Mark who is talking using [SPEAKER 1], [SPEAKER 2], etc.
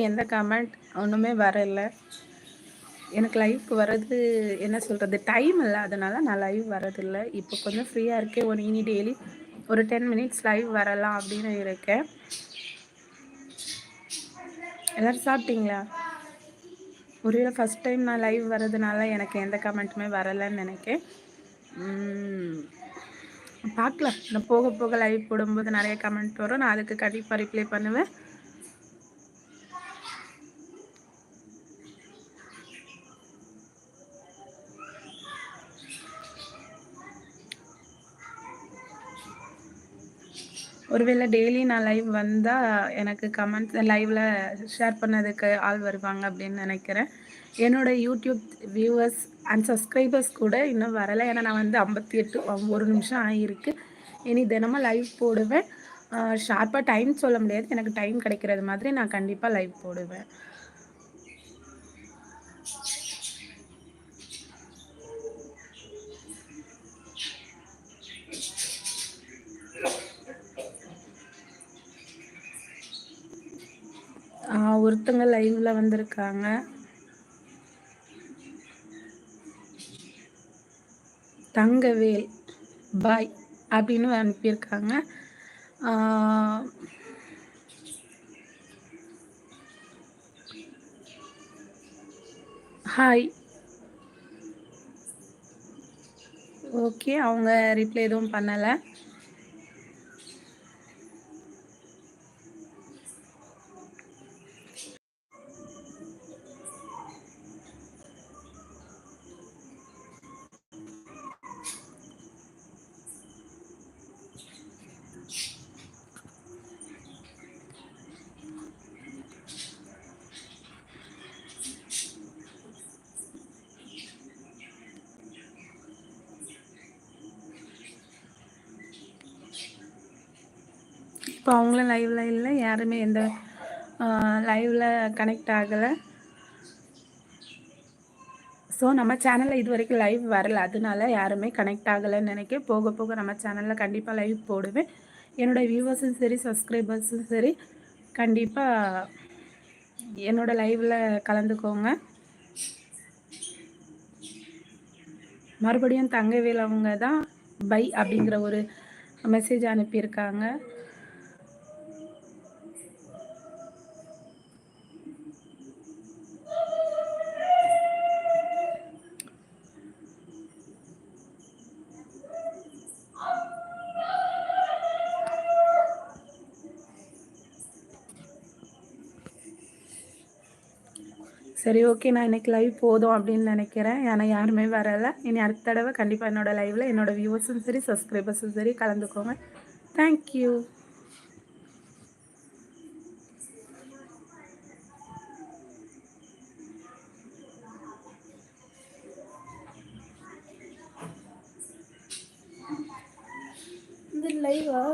[SPEAKER 1] எந்த கமெண்ட் ஒன்றுமே வரல. எனக்கு லைவ் வர்றது என்ன சொல்கிறது டைம் இல்லை. அதனால் நான் லைவ் வரதில்லை இப்போ கொஞ்சம் ஃப்ரீயாக இருக்கேன். ஒரு இனி டெய்லி ஒரு டென் மினிட்ஸ் லைவ் வரலாம் அப்படின்னு இருக்கேன். எல்லோரும் சாப்பிட்டீங்களா? ஒருவேளை ஃபஸ்ட் டைம் நான் லைவ் வர்றதுனால எனக்கு எந்த கமெண்ட்டுமே வரலைன்னு நினைக்கேன். பார்க்கலாம். நான் போக போக லைவ் போடும்போது நிறைய கமெண்ட் வரும். நான் அதுக்கு கண்டிப்பாக ரிப்ளை பண்ணுவேன். ஒருவேளை டெய்லி நான் லைவ் வந்தால் எனக்கு கமெண்ட்ஸ் லைவில் ஷேர் பண்ணதுக்கு ஆள் வருவாங்க அப்படின்னு நினைக்கிறேன். என்னோட யூடியூப் வியூவர்ஸ் அண்ட் சப்ஸ்கிரைபர்ஸ் கூட இன்னும் வரலை. ஏன்னா நான் வந்து ஐம்பத்தி எட்டு ஒரு நிமிஷம் ஆகியிருக்கு இனி தினமும் லைவ் போடுவேன். ஷார்ப்பாக டைம் சொல்ல முடியாது. எனக்கு டைம் கிடைக்கிறது மாதிரி நான் கண்டிப்பாக லைவ் போடுவேன். ஒருத்தங்க லைவ்ல வந்திருக்காங்க. தங்கவேல் பாய் அப்படின்னு அனுப்பியிருக்காங்க. ஹாய். ஓகே அவங்க ரிப்ளை எதுவும் பண்ணலை. இப்போ அவங்களும் லைவில் இல்லை யாருமே எந்த லைவில் கனெக்ட் ஆகலை. ஸோ நம்ம சேனலில் இது வரைக்கும் லைவ் வரல. அதனால யாருமே கனெக்ட் ஆகலைன்னு நினைக்க போக போக நம்ம சேனலில் கண்டிப்பாக லைவ் போடுவேன். என்னோடய வியூவர்ஸும் சரி சப்ஸ்கிரைபர்ஸும் சரி கண்டிப்பாக என்னோடய லைவில் கலந்துக்கோங்க. மறுபடியும் தங்கவேல் அவங்க தான் பை அப்படிங்கிற ஒரு மெசேஜ் அனுப்பியிருக்காங்க. சரி ஓகே நான் இன்றைக்கி லைவ் போதும் அப்படின்னு நினைக்கிறேன். ஏன்னா யாருமே வரலை. இனி அடுத்த தடவை கண்டிப்பாக என்னோடய லைவில் என்னோடய வியூவர்ஸும் சரி சப்ஸ்கிரைபர்ஸும் சரி கலந்துக்கோங்க. தேங்க்யூ இந்த லைவா